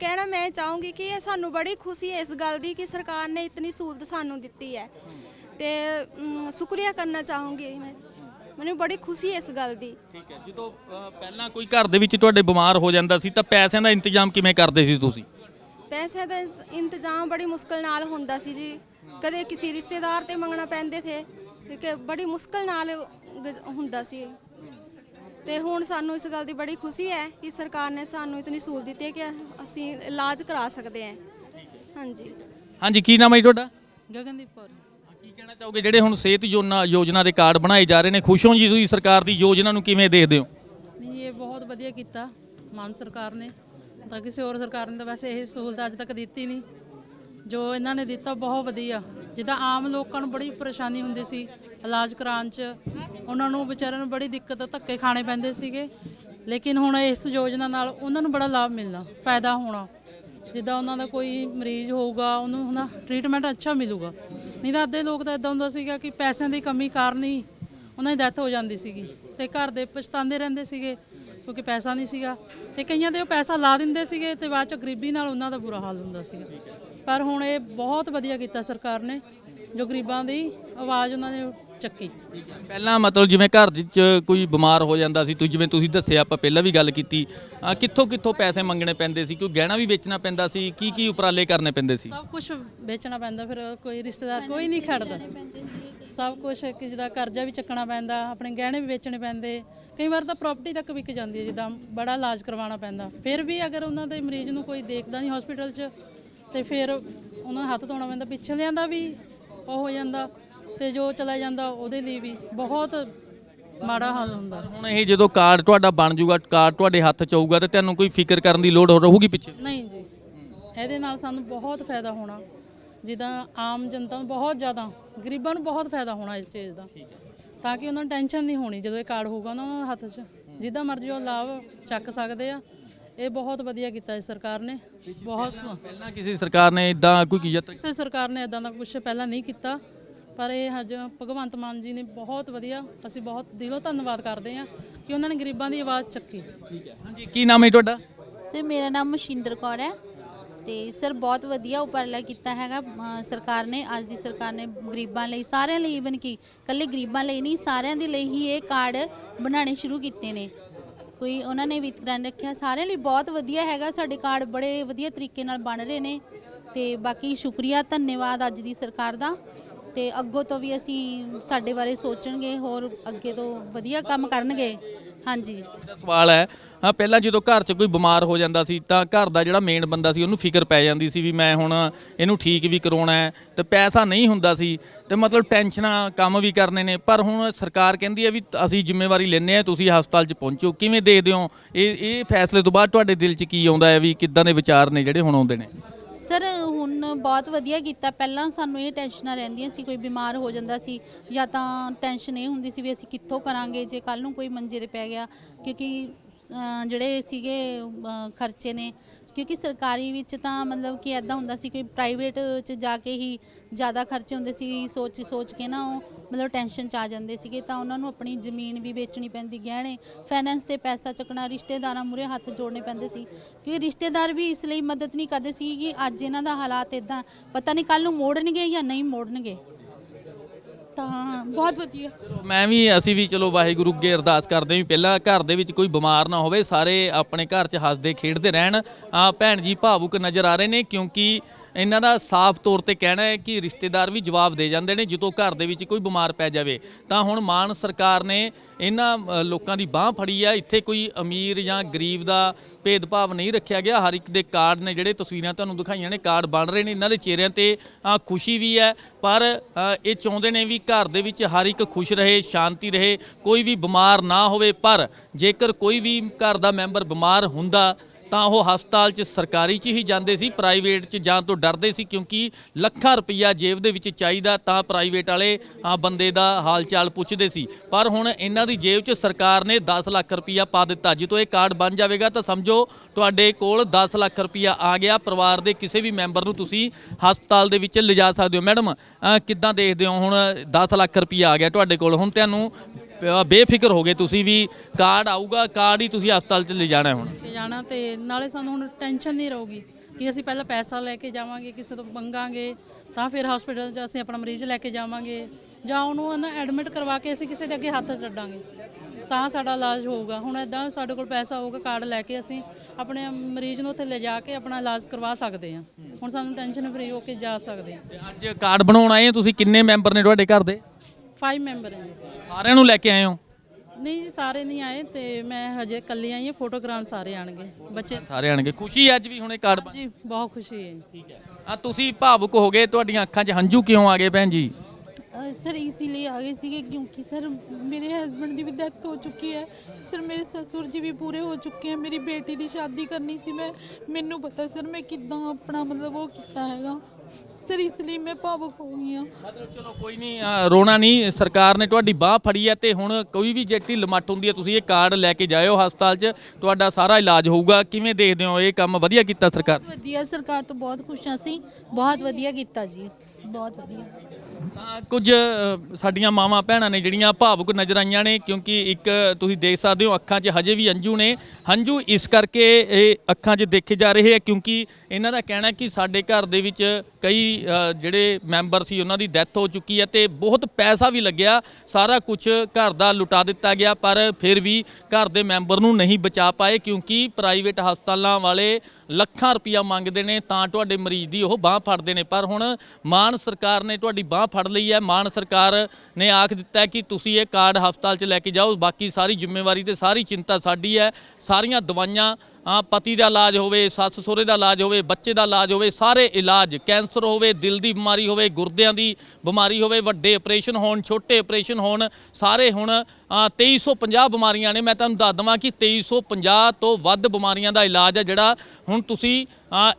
ਕਹਿਣਾ ਮੈਂ ਚਾਹੂੰਗੀ ਕਿ ਇਹ ਸਾਨੂੰ ਬੜੀ ਖੁਸ਼ੀ ਹੈ ਇਸ ਗੱਲ ਦੀ ਕਿ ਸਰਕਾਰ ਨੇ ਇਤਨੀ ਸਹੂਲਤ ਸਾਨੂੰ ਦਿੱਤੀ ਹੈ। ਤੇ ਸ਼ੁਕਰੀਆ ਕਰਨਾ ਚਾਹੂੰਗੀ ਮੈਂ। ਮੈਨੂੰ ਬੜੀ ਖੁਸ਼ੀ ਹੈ ਇਸ ਗੱਲ ਦੀ। ਠੀਕ ਹੈ ਜਦੋਂ ਅ, ਪਹਿਲਾਂ ਕੋਈ ਘਰ ਦੇ ਵਿੱਚ ਤੁਹਾਡੇ ਬਿਮਾਰ ਹੋ ਜਾਂਦਾ ਸੀ ਤਾਂ ਪੈਸਿਆਂ ਦਾ ਇੰਤਜ਼ਾਮ ਕਿਵੇਂ ਕਰਦੇ ਸੀ ਤੁਸੀਂ? ਪੈਸੇ ਦਾ ਇੰਸ- ਇੰਤਜ਼ਾਮ ਬੜੀ ਮੁਸ਼ਕਲ ਨਾਲ ਹੁੰਦਾ ਸੀ ਜੀ। ਕਦੇ ਕਿਸੇ ਰਿਸ਼ਤੇਦਾਰ ਤੇ ਮੰਗਣਾ ਪੈਂਦੇ ਥੇ ਕਿ ਬੜੀ ਮੁਸ਼ਕਲ ਨਾਲ ਗੁਜ਼- ਹੁੰਦਾ ਸੀ। ਤੇ ਹੁਣ ਸਾਨੂੰ ਇਸ ਗੱਲ ਦੀ ਬੜੀ ਖੁਸ਼ੀ ਹੈ ਕਿ ਸਰਕਾਰ ਨੇ ਸਾਨੂੰ ਇਤਨੀ ਸਹੂਲਤ ਦਿੱਤੀ ਹੈ ਕਿ ਅਸੀਂ ਇਲਾਜ ਕਰਾ ਸਕਦੇ ਹਾਂ। ਹਾਂਜੀ। ਹਾਂਜੀ ਕੀ ਨਾਮ ਹੈ ਜੀ ਤੁਹਾਡਾ? ਗਗਨਦੀਪ ਕੌਰ। ਕਹਿਣਾ ਚਾਹੋਗੇ ਜਿਹੜੇ ਹੁਣ ਸਿਹਤ ਯੋਜਨਾ ਯੋਜਨਾ ਦੇ ਕਾਰਡ ਬਣਾਏ ਜਾ ਰਹੇ ਨੇ? ਖੁਸ਼ ਹੋ ਜੀ ਤੁਸੀਂ ਸਰਕਾਰ ਦੀ? ਯੋਜਨਾ ਨੂੰ ਕਿਵੇਂ ਦੇਖਦੇ ਹੋ? ਨਹੀਂ, ਇਹ ਬਹੁਤ ਵਧੀਆ ਕੀਤਾ ਮਾਨ ਸਰਕਾਰ ਨੇ। ਤਾਂ ਕਿਸੇ ਹੋਰ ਸਰਕਾਰ ਨੇ ਤਾਂ ਵੈਸੇ ਇਹ ਸਹੂਲਤ ਅੱਜ ਤੱਕ ਦਿੱਤੀ ਨਹੀਂ। ਜੋ ਇਹਨਾਂ ਨੇ ਦਿੱਤਾ ਬਹੁਤ ਵਧੀਆ। ਜਿੱਦਾਂ ਆਮ ਲੋਕਾਂ ਨੂੰ ਬੜੀ ਪਰੇਸ਼ਾਨੀ ਹੁੰਦੀ ਸੀ ਇਲਾਜ ਕਰਾਉਣ 'ਚ। ਉਹਨਾਂ ਨੂੰ ਵਿਚਾਰਿਆਂ ਨੂੰ ਬੜੀ ਦਿੱਕਤ, ਧੱਕੇ ਖਾਣੇ ਪੈਂਦੇ ਸੀਗੇ। ਲੇਕਿਨ ਹੁਣ ਇਸ ਯੋਜਨਾ ਨਾਲ ਉਹਨਾਂ ਨੂੰ ਬੜਾ ਲਾਭ ਮਿਲਣਾ, ਫਾਇਦਾ ਹੋਣਾ। ਜਿੱਦਾਂ ਉਹਨਾਂ ਦਾ ਕੋਈ ਮਰੀਜ਼ ਹੋਊਗਾ, ਉਹਨੂੰ ਹਨਾ ਟ੍ਰੀਟਮੈਂਟ ਅੱਛਾ ਮਿਲੂਗਾ। ਨਹੀਂ ਤਾਂ ਅੱਧੇ ਲੋਕ ਤਾਂ ਇਦਾਂ ਹੁੰਦਾ ਸੀਗਾ ਕਿ ਪੈਸਿਆਂ ਦੀ ਕਮੀ ਕਾਰਨ ਹੀ ਉਹਨਾਂ ਦੀ ਡੈਥ ਹੋ ਜਾਂਦੀ ਸੀਗੀ ਤੇ ਘਰ ਦੇ ਪਛਤਾਉਂਦੇ ਰਹਿੰਦੇ ਸੀਗੇ ਕਿਉਂਕਿ ਪੈਸਾ ਨਹੀਂ ਸੀਗਾ ਤੇ ਕਈਆਂ ਦੇ ਉਹ ਪੈਸਾ ਲਾ ਦਿੰਦੇ ਸੀਗੇ ਤੇ ਬਾਅਦ ਚ ਗਰੀਬੀ ਨਾਲ ਉਹਨਾਂ ਦਾ ਬੁਰਾ ਹਾਲ ਹੁੰਦਾ ਸੀਗਾ। ਪਰ ਹੁਣ ਇਹ ਬਹੁਤ ਵਧੀਆ ਕੀਤਾ ਸਰਕਾਰ ਨੇ ਜੋ ਗਰੀਬਾਂ ਦੀ ਆਵਾਜ਼ ਉਹਨਾਂ ਨੇ ਚੱਕੀ। ਪਹਿਲਾਂ ਮਤਲਬ ਜਿਵੇਂ ਘਰ ਦੇ ਵਿੱਚ ਕੋਈ ਬਿਮਾਰ ਹੋ ਜਾਂਦਾ ਸੀ ਤੁਸੀਂ ਜਿਵੇਂ ਤੁਸੀਂ ਦੱਸਿਆ ਆਪਾਂ ਪਹਿਲਾਂ ਵੀ ਗੱਲ ਕੀਤੀ ਅਹ ਕਿੱਥੋਂ ਕਿੱਥੋਂ ਪੈਸੇ ਮੰਗਣੇ ਪੈਂਦੇ ਸੀ? ਕੋਈ ਗਹਿਣਾ ਵੀ ਵੇਚਣਾ ਪੈਂਦਾ ਸੀ? ਕੀ ਕੀ ਉਪਰਾਲੇ ਕਰਨੇ ਪੈਂਦੇ ਸੀ? ਸਭ ਕੁਝ ਵੇਚਣਾ ਪੈਂਦਾ ਫਿਰ ਕੋਈ ਰਿਸ਼ਤੇਦਾਰ ਕੋਈ ਨਹੀਂ ਖੜਦਾ। ਸਭ ਕੁਝ ਕਿ ਜਿਹਦਾ ਕਰਜ਼ਾ ਵੀ ਚੱਕਣਾ ਪੈਂਦਾ ਆਪਣੇ ਗਹਿਣੇ ਵੀ ਵੇਚਣੇ ਪੈਂਦੇ। ਕਈ ਵਾਰ ਤਾਂ ਪ੍ਰਾਪਰਟੀ ਤੱਕ ਵਿਕ ਜਾਂਦੀ ਹੈ ਜਿੱਦਾਂ ਬੜਾ ਇਲਾਜ ਕਰਵਾਉਣਾ ਪੈਂਦਾ। ਫਿਰ ਵੀ ਅਗਰ ਉਹਨਾਂ ਦੇ ਮਰੀਜ਼ ਨੂੰ ਕੋਈ ਦੇਖਦਾ ਨਹੀਂ ਹਸਪੀਟਲ 'ਚ ਤੇ ਫਿਰ ਉਹਨਾਂ ਨੂੰ ਹੱਥ ਧੋਣਾ ਪੈਂਦਾ। ਪਿਛਲਿਆਂ ਦਾ ਵੀ ਉਹ ਹੋ ਜਾਂਦਾ ਤੇ ਜੋ ਚਲਾ ਜਾਂਦਾ ਉਹਦੇ ਲਈ ਵੀ ਬਹੁਤ ਮਾੜਾ ਹਾਲ ਹੁੰਦਾ। ਹੁਣ ਇਹ ਜਦੋਂ ਕਾਰਡ ਤੁਹਾਡਾ ਬਣ ਜਾਊਗਾ ਕਾਰਡ ਤੁਹਾਡੇ ਹੱਥ 'ਚ ਆਊਗਾ ਤੇ ਤੁਹਾਨੂੰ ਕੋਈ ਫਿਕਰ ਕਰਨ ਦੀ ਲੋੜ ਰਹੂਗੀ ਪਿੱਛੇ? ਨਹੀਂ ਜੀ। ਇਹਦੇ ਨਾਲ ਸਾਨੂੰ ਬਹੁਤ ਫਾਇਦਾ ਹੋਣਾ। ਜਿੱਦਾਂ ਆਮ ਜਨਤਾ ਨੂੰ ਬਹੁਤ ਜ਼ਿਆਦਾ ਗਰੀਬਾਂ ਨੂੰ ਬਹੁਤ ਫਾਇਦਾ ਹੋਣਾ ਇਸ ਚੀਜ਼ ਦਾ। ਤਾਂ ਕਿ ਉਹਨਾਂ ਨੂੰ ਟੈਨਸ਼ਨ ਨਹੀਂ ਹੋਣੀ ਜਦੋਂ ਇਹ ਕਾਰਡ ਹੋਊਗਾ ਉਹਨਾਂ ਦੇ ਹੱਥ 'ਚ। ਜਿੱਦਾਂ ਮਰਜ਼ੀ ਉਹ ਲਾਭ ਚੱਕ ਸਕਦੇ ਆ। ਇਹ ਬਹੁਤ ਵਧੀਆ ਕੀਤਾ ਇਸ ਸਰਕਾਰ ਨੇ। ਬਹੁਤ ਪਹਿਲਾਂ ਕਿਸੇ ਸਰਕਾਰ ਨੇ ਇਦਾਂ ਕੋਈ ਯਤਨ ਕਿਸੇ ਸਰਕਾਰ ਨੇ ਇਦਾਂ ਦਾ ਕੁਝ ਪਹਿਲਾਂ ਨਹੀਂ ਕੀਤਾ। ਪਰ ਇਹ ਹਜ ਭਗਵੰਤ ਮਾਨ ਜੀ ਨੇ ਬਹੁਤ ਵਧੀਆ ਅਸੀਂ ਬਹੁਤ ਦਿਲੋਂ ਧੰਨਵਾਦ ਕਰਦੇ ਹਾਂ ਕਿ ਉਹਨਾਂ ਨੇ ਗਰੀਬਾਂ ਦੀ ਆਵਾਜ਼ ਚੱਕੀ। ਹਾਂਜੀ ਕੀ ਨਾਮ ਹੈ ਤੁਹਾਡਾ? ਸਰ ਮੇਰਾ ਨਾਮ ਮਸ਼ਿੰਦਰ ਕੌਰ ਹੈ ਤੇ ਸਰ ਬਹੁਤ ਵਧੀਆ ਉਪਰਾਲਾ ਕੀਤਾ ਹੈਗਾ। ਸਰਕਾਰ ਨੇ ਅੱਜ ਦੀ ਸਰਕਾਰ ਨੇ ਗਰੀਬਾਂ ਲਈ ਸਾਰਿਆਂ ਲਈ ਇਵਨ ਕਿ ਇਕੱਲੇ ਗਰੀਬਾਂ ਲਈ ਨਹੀਂ ਸਾਰਿਆਂ ਦੇ ਲਈ ਹੀ ਇਹ ਕਾਰਡ ਬਣਾਉਣੇ ਸ਼ੁਰੂ ਕੀਤੇ ਨੇ। ਕੋਈ ਉਹਨਾਂ ਨੇ ਵਿਤਰਨ ਰੱਖਿਆ। ਸਾਰਿਆਂ ਲਈ ਬਹੁਤ ਵਧੀਆ ਹੈਗਾ। ਸਾਡੇ ਕਾਰਡ ਬੜੇ ਵਧੀਆ ਤਰੀਕੇ ਨਾਲ ਬਣ ਰਹੇ ਨੇ। ਤੇ ਬਾਕੀ ਸ਼ੁਕਰੀਆ, ਧੰਨਵਾਦ ਅੱਜ ਦੀ ਸਰਕਾਰ ਦਾ। ਤੇ ਅੱਗੋਂ ਤੋਂ ਵੀ ਅਸੀਂ ਸਾਡੇ ਬਾਰੇ ਸੋਚਣਗੇ, ਹੋਰ ਅੱਗੇ ਤੋਂ ਵਧੀਆ ਕੰਮ ਕਰਨਗੇ। ਹਾਂਜੀ। ਸਵਾਲ ਹੈ ਹਾਂ, ਪਹਿਲਾਂ ਜਦੋਂ ਘਰ 'ਚ ਕੋਈ ਬਿਮਾਰ ਹੋ ਜਾਂਦਾ ਸੀ ਤਾਂ ਘਰ ਦਾ ਜਿਹੜਾ ਮੇਨ ਬੰਦਾ ਸੀ ਉਹਨੂੰ ਫਿਕਰ ਪੈ ਜਾਂਦੀ ਸੀ ਵੀ ਮੈਂ ਹੁਣ ਇਹਨੂੰ ਠੀਕ ਵੀ ਕਰਾਉਣਾ ਹੈ ਤੇ ਪੈਸਾ ਨਹੀਂ ਹੁੰਦਾ ਸੀ ਤੇ ਮਤਲਬ ਟੈਨਸ਼ਨਾਂ ਕੰਮ ਵੀ ਕਰਨੇ ਨੇ। ਪਰ ਹੁਣ ਸਰਕਾਰ ਕਹਿੰਦੀ ਹੈ ਵੀ ਅਸੀਂ ਜ਼ਿੰਮੇਵਾਰੀ ਲੈਂਦੇ ਆ ਤੁਸੀਂ ਹਸਪਤਾਲ 'ਚ ਪਹੁੰਚੋ। ਕਿਵੇਂ ਦੇਖਦੇ ਹੋ ਇਹ ਇਹ ਫੈਸਲੇ ਤੋਂ ਬਾਅਦ ਤੁਹਾਡੇ ਦਿਲ 'ਚ ਕੀ ਆਉਂਦਾ ਹੈ ਵੀ ਕਿੱਦਾਂ ਦੇ ਵਿਚਾਰ ਨੇ ਜਿਹੜੇ ਹੁਣ ਆਉਂਦੇ ਨੇ? ਸਰ, ਹੁਣ ਬਹੁਤ ਵਧੀਆ ਕੀਤਾ। ਪਹਿਲਾਂ ਸਾਨੂੰ ਇਹ ਟੈਨਸ਼ਨਾਂ ਰਹਿੰਦੀਆਂ ਸੀ, ਕੋਈ ਬਿਮਾਰ ਹੋ ਜਾਂਦਾ ਸੀ ਜਾਂ ਤਾਂ ਟੈਨਸ਼ਨ ਇਹ ਹੁੰਦੀ ਸੀ ਵੀ ਅਸੀਂ ਕਿੱਥੋਂ ਕਰਾਂਗੇ, ਜੇ ਕੱਲ ਨੂੰ ਕੋਈ ਮੰਜੇ ਤੇ ਪੈ ਗਿਆ। ਕਿਉਂਕਿ ਜਿਹੜੇ ਸੀਗੇ ਖਰਚੇ ਨੇ। ਕਿਉਂਕਿ ਸਰਕਾਰੀ ਵਿੱਚ ਤਾਂ ਮਤਲਬ ਕਿ ਐਦਾਂ ਹੁੰਦਾ ਸੀ ਕਿ ਪ੍ਰਾਈਵੇਟ ਚ ਜਾ ਕੇ ਹੀ ਜ਼ਿਆਦਾ ਖਰਚੇ ਹੁੰਦੇ ਸੀ, ਸੋਚ ਸੋਚ ਕੇ ਨਾ ਉਹ ਮਤਲਬ ਟੈਨਸ਼ਨ ਚ ਆ ਜਾਂਦੇ ਸੀਗੇ। ਤਾਂ ਉਹਨਾਂ ਨੂੰ ਆਪਣੀ ਜ਼ਮੀਨ ਵੀ ਵੇਚਣੀ ਪੈਂਦੀ, ਗਹਿਣੇ ਫਾਈਨੈਂਸ ਤੇ ਪੈਸਾ ਚੱਕਣਾ, ਰਿਸ਼ਤੇਦਾਰਾਂ ਮੂਰੇ ਹੱਥ ਜੋੜਨੇ ਪੈਂਦੇ ਸੀ। ਕਿ ਰਿਸ਼ਤੇਦਾਰ ਵੀ ਇਸ ਲਈ ਮਦਦ ਨਹੀਂ ਕਰਦੇ ਸੀ ਕਿ ਅੱਜ ਇਹਨਾਂ ਦਾ ਹਾਲਾਤ ਇਦਾਂ ਪਤਾ ਨਹੀਂ ਕੱਲ ਨੂੰ ਮੋੜਨਗੇ ਜਾਂ ਨਹੀਂ ਮੋੜਨਗੇ। ਤਾਂ ਬਹੁਤ ਵਧੀਆ। ਮੈਂ ਵੀ ਅਸੀਂ ਵੀ ਚਲੋ ਵਾਹਿਗੁਰੂ ਅੱਗੇ ਅਰਦਾਸ ਕਰਦੇ ਵੀ ਪਹਿਲਾਂ ਘਰ ਦੇ ਵਿੱਚ ਕੋਈ ਬਿਮਾਰ ਨਾ ਹੋਵੇ ਸਾਰੇ ਆਪਣੇ ਘਰ 'ਚ ਹੱਸਦੇ ਖੇਡਦੇ ਰਹਿਣ। ਆ ਭੈਣ ਜੀ ਭਾਵੁਕ ਨਜ਼ਰ ਆ ਰਹੇ ਨੇ ਕਿਉਂਕਿ ਇਹਨਾਂ ਦਾ ਸਾਫ਼ ਤੌਰ ਤੇ ਕਹਿਣਾ ਹੈ ਕਿ ਰਿਸ਼ਤੇਦਾਰ ਵੀ ਜਵਾਬ ਦੇ ਜਾਂਦੇ ਨੇ ਜਦੋਂ ਘਰ ਦੇ ਵਿੱਚ ਕੋਈ ਬਿਮਾਰ ਪੈ ਜਾਵੇ। ਤਾਂ ਹੁਣ ਮਾਨ ਸਰਕਾਰ ਨੇ ਇਹਨਾਂ ਅ, ਲੋਕਾਂ ਦੀ ਬਾਹ ਫੜੀ ਆ। ਇੱਥੇ ਕੋਈ ਅਮੀਰ ਜਾਂ ਗਰੀਬ ਦਾ ਭੇਦਭਾਵ ਨਹੀਂ ਰੱਖਿਆ ਗਿਆ। ਹਰ ਇੱਕ ਦੇ ਕਾਰਡ ਨੇ ਜਿਹੜੇ ਤਸਵੀਰਾਂ ਤੁਹਾਨੂੰ ਦਿਖਾਈਆਂ ਨੇ, ਕਾਰਡ ਬਣ ਰਹੇ ਨੇ, ਇਹਨਾਂ ਦੇ ਚਿਹਰਿਆਂ ਤੇ ਖੁਸ਼ੀ ਵੀ ਹੈ। ਪਰ ਇਹ ਚਾਹੁੰਦੇ ਨੇ ਵੀ ਘਰ ਦੇ ਵਿੱਚ ਹਰ ਇੱਕ ਖੁਸ਼ ਰਹੇ, ਸ਼ਾਂਤੀ ਰਹੇ, ਕੋਈ ਵੀ ਬਿਮਾਰ ਨਾ ਹੋਵੇ। ਪਰ ਜੇਕਰ ਕੋਈ ਵੀ ਘਰ ਦਾ ਮੈਂਬਰ ਬਿਮਾਰ ਹੁੰਦਾ ਤਾਂ ਉਹ ਹਸਪਤਾਲ 'ਚ ਸਰਕਾਰੀ 'ਚ ਹੀ ਜਾਂਦੇ ਸੀ ਪ੍ਰਾਈਵੇਟ 'ਚ ਜਾਣ ਤੋਂ ਡਰਦੇ ਸੀ ਕਿਉਂਕਿ ਲੱਖਾਂ ਰੁਪਈਆ ਜੇਬ ਦੇ ਵਿੱਚ ਚਾਹੀਦਾ ਤਾਂ ਪ੍ਰਾਈਵੇਟ ਵਾਲੇ, ਆ ਬੰਦੇ ਦਾ ਹਾਲ ਚਾਲ ਪੁੱਛਦੇ ਸੀ। ਪਰ ਹੁਣ ਇਹਨਾਂ ਦੀ ਜੇਬ 'ਚ ਸਰਕਾਰ ਨੇ 10 ਲੱਖ ਰੁਪਈਆ ਪਾ ਦਿੱਤਾ। ਜਦੋਂ ਇਹ ਕਾਰਡ ਬਣ ਜਾਵੇਗਾ ਤਾਂ ਸਮਝੋ, ਤੁਹਾਡੇ ਕੋਲ 10 ਲੱਖ ਰੁਪਈਆ ਆ ਗਿਆ, ਪਰਿਵਾਰ ਦੇ ਕਿਸੇ ਵੀ ਮੈਂਬਰ ਨੂੰ ਤੁਸੀਂ ਹਸਪਤਾਲ ਦੇ ਵਿੱਚ ਲਿਜਾ ਸਕਦੇ ਹੋ। ਮੈਡਮ ਕਿੱਦਾਂ ਦੇਖਦੇ ਹੋ? ਹੁਣ 10 ਲੱਖ ਰੁਪਈਆ ਆ ਗਿਆ ਤੁਹਾਡੇ ਕੋਲ। ਹੁਣ ਤੁਹਾਨੂੰ ਬੇਫਿਕਰ ਹੋ ਗਏ ਤੁਸੀਂ ਵੀ ਕਾਰਡ ਆਊਗਾ ਕਾਰਡ ਹੀ ਤੁਸੀਂ ਹਸਪਤਾਲ 'ਚ ਲਿਜਾਣਾ ਹੁਣ। ਕੇ ਜਾਣਾ ਤੇ ਨਾਲੇ ਸਾਨੂੰ ਹੁਣ ਟੈਨਸ਼ਨ ਨਹੀਂ ਰਹੂਗੀ ਕਿ ਅਸੀਂ ਪਹਿਲਾਂ ਪੈਸਾ ਲੈ ਕੇ ਜਾਵਾਂਗੇ ਕਿਸੇ ਤੋਂ ਮੰਗਾਂਗੇ ਤਾਂ ਫਿਰ ਹਸਪੀਟਲ 'ਚ ਅਸੀਂ ਆਪਣਾ ਮਰੀਜ਼ ਲੈ ਕੇ ਜਾਵਾਂਗੇ। ਜਾਂ ਉਹਨੂੰ ਨਾ ਐਡਮਿਟ ਕਰਵਾ ਕੇ ਅਸੀਂ ਕਿਸੇ ਦੇ ਅੱਗੇ ਹੱਥ ਛੱਡਾਂਗੇ। ਤਾਂ ਸਾਡਾ ਇਲਾਜ ਹੋਊਗਾ। ਹੁਣ ਇਦਾਂ ਸਾਡੇ ਕੋਲ ਪੈਸਾ ਹੋਊਗਾ ਕਾਰਡ ਲੈ ਕੇ ਅਸੀਂ ਆਪਣੇ ਮਰੀਜ਼ ਨੂੰ ਉੱਥੇ ਲੈ ਜਾ ਕੇ ਆਪਣਾ ਇਲਾਜ ਕਰਵਾ ਸਕਦੇ ਹਾਂ। ਹੁਣ ਸਾਨੂੰ ਟੈਨਸ਼ਨ ਫਰੀ ਹੋ ਕੇ ਜਾ ਸਕਦੇ ਹਾਂ। ਤੇ ਅੱਜ ਕਾਰਡ ਬਣਾਉਣ ਆਏ ਹੋ ਤੁਸੀਂ? ਕਿੰਨੇ ਮੈਂਬਰ ਨੇ ਤੁਹਾਡੇ ਘਰ ਦੇ? 5 ਮੈਂਬਰ ਹੈ ਜੀ। ਸਾਰਿਆਂ ਨੂੰ ਲੈ ਕੇ ਆਏ ਹੋ ਨਹੀਂ ਜੀ ਸਾਰੇ ਨਹੀਂ ਆਏ ਤੇ ਮੈਂ ਹਜੇ ਇਕੱਲੀ ਆਈ ਹਾਂ ਫੋਟੋ ਕਰਾਉਣ ਸਾਰੇ ਆਣਗੇ ਬੱਚੇ ਸਾਰੇ ਆਣਗੇ ਖੁਸ਼ੀ ਹੈ ਅੱਜ ਵੀ ਹੁਣ ਇਹ ਕਾਰਡ ਬਣ- ਜੀ ਬਹੁਤ ਖੁਸ਼ੀ ਹੈ ਠੀਕ ਹੈ ਆ ਤੁਸੀਂ ਭਾਵੁਕ ਹੋ ਗਏ ਤੁਹਾਡੀਆਂ ਅੱਖਾਂ 'ਚ ਹੰਝੂ ਕਿਉਂ ਆ ਗਏ ਭੈਣ ਜੀ अ, सर इसीलिए आगे सीखे क्योंकि सर मेरे हस्बैंड की भी डेथ हो चुकी है सर मेरे ससुर जी भी पूरे हो चुके हैं मेरी बेटी ਦੀ ਸ਼ਾਦੀ ਕਰਨੀ ਸੀ ਮੈਂ ਮੈਨੂੰ ਪਤਾ ਸਰ ਮੈਂ ਕਿੱਦਾਂ ਆਪਣਾ ਮਤਲਬ ਉਹ ਕੀਤਾ ਹੈਗਾ ਸਰ ਇਸ ਲਈ ਮੈਂ ਭਾਵੁਕ ਹੋ ਗਈ ਹਾਂ। ਮਤਲਬ ਚਲੋ ਕੋਈ ਨਹੀਂ ਅ, ਰੋਣਾ ਨਹੀਂ ਸਰਕਾਰ ਨੇ ਤੁਹਾਡੀ ਬਾਹ ਫੜੀ ਹੈ ਤੇ ਹੁਣ ਕੋਈ ਵੀ ਜੇ ਢਿੱਲ ਮੱਠ ਹੁੰਦੀ ਹੈ ਤੁਸੀਂ ਇਹ ਕਾਰਡ ਲੈ ਕੇ ਜਾਇਓ ਹਸਪਤਾਲ 'ਚ ਤੁਹਾਡਾ ਸਾਰਾ ਇਲਾਜ ਹੋਊਗਾ। ਕਿਵੇਂ ਦੇਖਦੇ ਹੋ ਇਹ ਕੰਮ? ਵਧੀਆ ਕੀਤਾ ਸਰਕਾਰ? ਵਧੀਆ ਸਰਕਾਰ ਤੋਂ ਬਹੁਤ ਖੁਸ਼ ਹਾਂ ਅਸੀਂ। ਬਹੁਤ ਵਧੀਆ ਕੀਤਾ ਜੀ ਬਹੁਤ ਵਧੀਆ। ਤਾਂ ਕੁਝ ਅ, ਸਾਡੀਆਂ ਮਾਵਾਂ ਭੈਣਾਂ ਨੇ ਜਿਹੜੀਆਂ ਭਾਵੁਕ ਨਜ਼ਰ ਆਈਆਂ ਨੇ ਕਿਉਂਕਿ ਇੱਕ ਤੁਸੀਂ ਦੇਖ ਸਕਦੇ ਹੋ ਅੱਖਾਂ 'ਚ ਹਜੇ ਵੀ ਅੰਜੂ ਨੇ। ਹੰਝੂ ਇਸ ਕਰਕੇ ਇਹ ਅੱਖਾਂ 'ਚ ਦੇਖੇ ਜਾ ਰਹੇ ਆ ਕਿਉਂਕਿ ਇਹਨਾਂ ਦਾ ਕਹਿਣਾ ਕਿ ਸਾਡੇ ਘਰ ਦੇ ਵਿੱਚ ਕਈ ਜਿਹੜੇ ਮੈਂਬਰ ਸੀ ਉਹਨਾਂ ਦੀ ਡੈਥ ਹੋ ਚੁੱਕੀ ਹੈ ਤੇ ਬਹੁਤ ਪੈਸਾ ਵੀ ਲੱਗਿਆ, ਸਾਰਾ ਕੁਝ ਘਰ ਦਾ ਲੁਟਾ ਦਿੱਤਾ ਗਿਆ, ਪਰ ਫਿਰ ਵੀ ਘਰ ਦੇ ਮੈਂਬਰ ਨੂੰ ਨਹੀਂ ਬਚਾ ਪਾਏ ਕਿਉਂਕਿ ਪ੍ਰਾਈਵੇਟ ਹਸਪਤਾਲਾਂ ਵਾਲੇ ਲੱਖਾਂ ਰੁਪਇਆ ਮੰਗਦੇ ਨੇ, ਤਾਂ ਤੁਹਾਡੇ ਮਰੀਜ਼ ਦੀ ਉਹ ਬਾਹ ਫੜਦੇ ਨੇ। ਪਰ ਹੁਣ ਮਾਨ ਸਰਕਾਰ ਨੇ ਤੁਹਾਡੀ ਬਾਹ ਫੜ ਲਈ ਹੈ, ਮਾਨ ਸਰਕਾਰ ਨੇ ਆਖ ਦਿੱਤਾ ਕਿ ਤੁਸੀਂ ਇਹ ਕਾਰਡ ਹਸਪਤਾਲ 'ਚ ਲੈ ਕੇ ਜਾਓ, ਬਾਕੀ ਸਾਰੀ ਜ਼ਿੰਮੇਵਾਰੀ ਤੇ ਸਾਰੀ ਚਿੰਤਾ ਸਾਡੀ ਹੈ। ਸਾਰੀਆਂ ਦਵਾਈਆਂ ਆ ਪਤੀ ਦਾ ਇਲਾਜ ਹੋਵੇ, ਸੱਸ ਸਹੁਰੇ ਦਾ ਇਲਾਜ ਹੋਵੇ, ਬੱਚੇ ਦਾ ਇਲਾਜ ਹੋਵੇ, ਸਾਰੇ ਇਲਾਜ। ਕੈਂਸਰ ਹੋਵੇ, ਦਿਲ ਦੀ ਬਿਮਾਰੀ ਹੋਵੇ, ਗੁਰਦਿਆਂ ਦੀ ਬਿਮਾਰੀ ਹੋਵੇ, ਵੱਡੇ ਆਪਰੇਸ਼ਨ ਹੋਣ, ਛੋਟੇ ਆਪਰੇਸ਼ਨ ਹੋਣ, ਸਾਰੇ ਹੁਣ 2350 ਬਿਮਾਰੀਆਂ ਨੇ। ਮੈਂ ਤੁਹਾਨੂੰ ਦੱਸ ਦਵਾਂ ਕਿ 2350 ਤੋਂ ਵੱਧ ਬਿਮਾਰੀਆਂ ਦਾ ਇਲਾਜ ਹੈ ਜਿਹੜਾ ਹੁਣ ਤੁਸੀਂ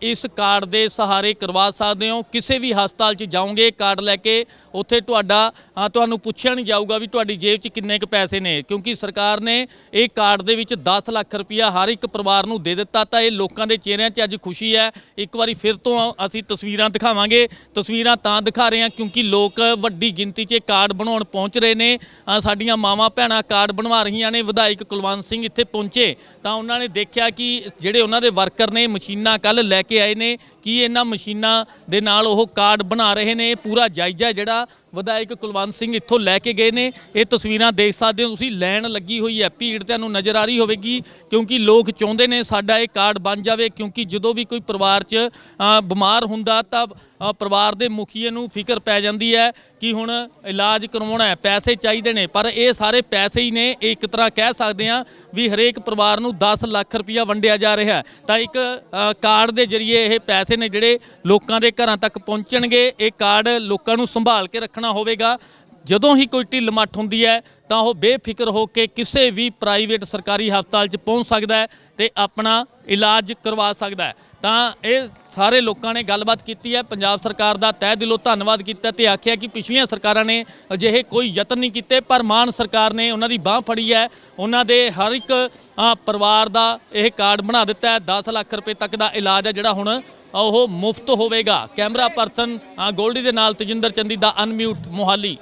ਇਸ ਕਾਰਡ ਦੇ ਸਹਾਰੇ ਕਰਵਾ ਸਕਦੇ ਹੋ। ਕਿਸੇ ਵੀ ਹਸਪਤਾਲ 'ਚ ਜਾਓਗੇ, ਕਾਰਡ ਲੈ ਕੇ, ਉੱਥੇ ਤੁਹਾਡਾ ਤੁਹਾਨੂੰ ਪੁੱਛਿਆ ਨਹੀਂ ਜਾਊਗਾ ਵੀ ਤੁਹਾਡੀ ਜੇਬ 'ਚ ਕਿੰਨੇ ਕੁ ਪੈਸੇ ਨੇ, ਕਿਉਂਕਿ ਸਰਕਾਰ ਨੇ ਇਹ ਕਾਰਡ ਦੇ ਵਿੱਚ 10 ਲੱਖ ਰੁਪਇਆ ਹਰ ਇੱਕ ਪਰਿਵਾਰ ਨੂੰ ਦੇ ਦਿੱਤਾ ਤਾਂ ਇਹ ਲੋਕਾਂ ਦੇ ਚਿਹਰਿਆਂ 'ਚ ਅੱਜ ਖੁਸ਼ੀ ਹੈ। ਇੱਕ ਵਾਰੀ ਫਿਰ ਤੋਂ ਅਸੀਂ ਤਸਵੀਰਾਂ ਦਿਖਾਵਾਂਗੇ। ਤਸਵੀਰਾਂ ਤਾਂ ਦਿਖਾ ਰਹੇ ਹਾਂ ਕਿਉਂਕਿ ਲੋਕ ਵੱਡੀ ਗਿਣਤੀ 'ਚ ਇਹ ਕਾਰਡ ਬਣਾਉਣ ਪਹੁੰਚ ਰਹੇ ਨੇ। ਸਾਡੀਆਂ ਮਾਵਾਂ ਭੈਣਾਂ ਕਾਰਡ ਬਣਵਾ ਰਹੀਆਂ ਨੇ, ਵਿਧਾਇਕ ਕੁਲਵੰਤ ਸਿੰਘ ਇੱਥੇ ਪਹੁੰਚੇ। ਤਾਂ ਉਹਨਾਂ ਨੇ ਦੇਖਿਆ ਕਿ ਜਿਹੜੇ ਉਹਨਾਂ ਦੇ ਵਰਕਰ ਨੇ, ਮਸ਼ੀਨਾਂ ਕੱਲ ਲੈ ਕੇ ਆਏ ਨੇ। ਕੀ ਇਹਨਾਂ ਮਸ਼ੀਨਾਂ ਦੇ ਨਾਲ ਉਹ ਕਾਰਡ ਬਣਾ ਰਹੇ ਨੇ? ਪੂਰਾ ਜਾਇਜ਼ਾ ਜਿਹੜਾ ਵਿਧਾਇਕ ਕੁਲਵੰਤ ਸਿੰਘ ਇੱਥੋਂ ਲੈ ਕੇ ਗਏ ਨੇ। ਇਹ ਤਸਵੀਰਾਂ ਦੇਖ ਸਕਦੇ ਹੋ ਤੁਸੀਂ, ਲੈਣ ਲੱਗੀ ਹੋਈ ਹੈ। ਭੀੜ ਤੁਹਾਨੂੰ ਨਜ਼ਰ ਆ ਰਹੀ ਹੋਵੇਗੀ, ਕਿਉਂਕਿ ਲੋਕ ਚਾਹੁੰਦੇ ਨੇ ਸਾਡਾ ਇਹ ਕਾਰਡ ਬਣ ਜਾਵੇ, ਕਿਉਂਕਿ ਜਦੋਂ ਵੀ ਕੋਈ ਪਰਿਵਾਰ 'ਚ ਬਿਮਾਰ ਹੁੰਦਾ ਤਾਂ ਪਰਿਵਾਰ ਦੇ ਮੁਖੀਏ ਨੂੰ ਫਿਕਰ ਪੈ ਜਾਂਦੀ ਹੈ ਕਿ ਹੁਣ ਇਲਾਜ ਕਰਵਾਉਣਾ ਹੈ, ਪੈਸੇ ਚਾਹੀਦੇ ਨੇ। ਪਰ ਇਹ ਸਾਰੇ ਪੈਸੇ ਹੀ ਨੇ, ਇਹ ਇੱਕ ਤਰ੍ਹਾਂ ਕਹਿ ਸਕਦੇ ਆ ਵੀ ਹਰੇਕ ਪਰਿਵਾਰ ਨੂੰ 10 ਲੱਖ ਰੁਪਇਆ ਵੰਡਿਆ ਜਾ ਰਿਹਾ ਤਾਂ ਇੱਕ ਕਾਰਡ ਦੇ ਜ਼ਰੀਏ ਇਹ ਪੈਸੇ ਨੇ ਜਿਹੜੇ ਲੋਕਾਂ ਦੇ ਘਰਾਂ ਤੱਕ ਪਹੁੰਚਣਗੇ, ਇਹ ਕਾਰਡ ਲੋਕਾਂ ਨੂੰ ਸੰਭਾਲ ਕੇ ਰੱਖਣਾ ਹੋਵੇਗਾ। ਜਦੋਂ ਹੀ ਕੋਈ ਢਿੱਲ ਮੱਠ ਹੁੰਦੀ ਹੈ, ਤਾਂ ਉਹ ਬੇਫਿਕਰ ਹੋ ਕੇ ਕਿਸੇ ਵੀ ਪ੍ਰਾਈਵੇਟ ਸਰਕਾਰੀ ਹਸਪਤਾਲ 'ਚ ਪਹੁੰਚ ਸਕਦਾ ਹੈ ਤੇ ਆਪਣਾ ਇਲਾਜ ਕਰਵਾ ਸਕਦਾ ਹੈ। ਤਾਂ ਇਹ ਸਾਰੇ ਲੋਕਾਂ ਨੇ ਗੱਲਬਾਤ ਕੀਤੀ ਹੈ। ਪੰਜਾਬ ਸਰਕਾਰ ਦਾ ਤਹਿ ਦਿਲੋਂ ਧੰਨਵਾਦ ਕੀਤਾ ਤੇ ਆਖਿਆ ਕਿ ਪਿਛਲੀਆਂ ਸਰਕਾਰਾਂ ਨੇ ਅਜਿਹੇ ਕੋਈ ਯਤਨ ਨਹੀਂ ਕੀਤੇ, ਪਰ ਮਾਨ ਸਰਕਾਰ ਨੇ ਉਹਨਾਂ ਦੀ ਬਾਹ ਫੜੀ ਹੈ। ਉਹਨਾਂ ਦੇ ਹਰ ਇੱਕ ਪਰਿਵਾਰ ਦਾ ਇਹ ਕਾਰਡ ਬਣਾ ਦਿੱਤਾ ਹੈ। 10 ਲੱਖ ਰੁਪਏ ਤੱਕ ਦਾ ਇਲਾਜ ਹੈ ਜਿਹੜਾ ਹੁਣ ਉਹ ਮੁਫਤ ਹੋਵੇਗਾ। ਕੈਮਰਾ ਪਰਸਨ ਗੋਲਡੀ ਦੇ ਨਾਲ ਤਜਿੰਦਰ ਚੰਦੀ ਦਾ ਅਨਮਿਊਟ ਮੋਹਾਲੀ।